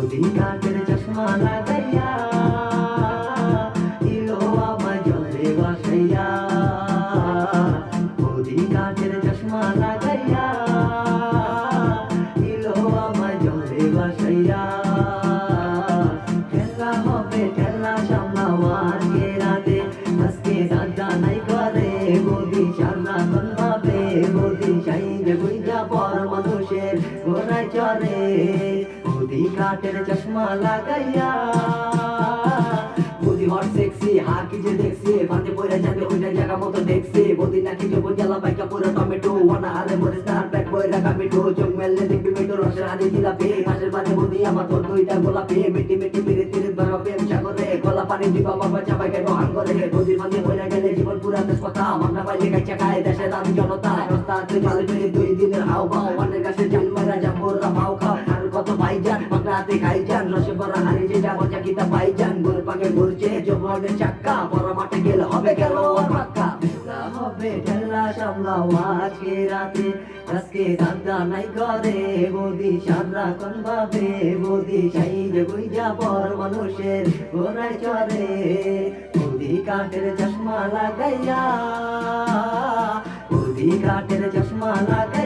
বৌদি কাঠের চশমা লাগাইয়া, দিল আমায় জলে বাসাইয়া। বৌদি কাঠের চশমা লাগাইয়া, দিল আমায় জলে বাসাইয়া। খেলা হবে, খেলা সামলাও আজকে রাতে? আজকে দাদা নাই করে বৌদি সামনা কোন ভাবে বৌদি চাইলে বুঝা পর মানুষের গোড়ায় চলে বৌদি চশমা লাগাইয়া। বৌদি হট সেক্সি হার কি যে দেখছি? ফাঁদে পড়ে যাবে ওইটা জায়গা মতো দেখছি। বৌদি নাকি জব জ্বালা বাইকা পুরো টমেটো। ওয়ানা আরে মরে স্টার প্যাক বই রাখা মিঠু চোখ মেললে দেখবি মিঠু রসের হাতে জিলাপি। হাসের বাজে বৌদি আমার তোর দুইটা গোলাপি। মিটি মিটি পিড়ে তিরিত ধরো প্রেম সাগরে। গলা পানি দিবা বাবা, চাপাই কেন হান করে বৌদির মাঝে হয়ে গেলে জীবন পুরা দেশ কথা মামলা পাইলে গাইছে খায় দেশে দাবি জনতা। রাস্তা চালে চলে দুই দিনের হাও ভাইজান বাংলাতে খাইজান রসে বড় হারি যে যাব চাকিতা ভাইজান গোল পাকে ঘুরছে জমানের চাক্কা, বড় মাঠে গেলে হবে গেল পাক্কা। হবে আজকে রাতে। আজকে দাদা নাই করে বৌদি সারা কোন ভাবে? বৌদি চাই যে মানুষের ঘোড়ায় চড়ে। বৌদি কাঠের চশমা লাগাইয়া, বৌদি কাঠের চশমা লাগাইয়া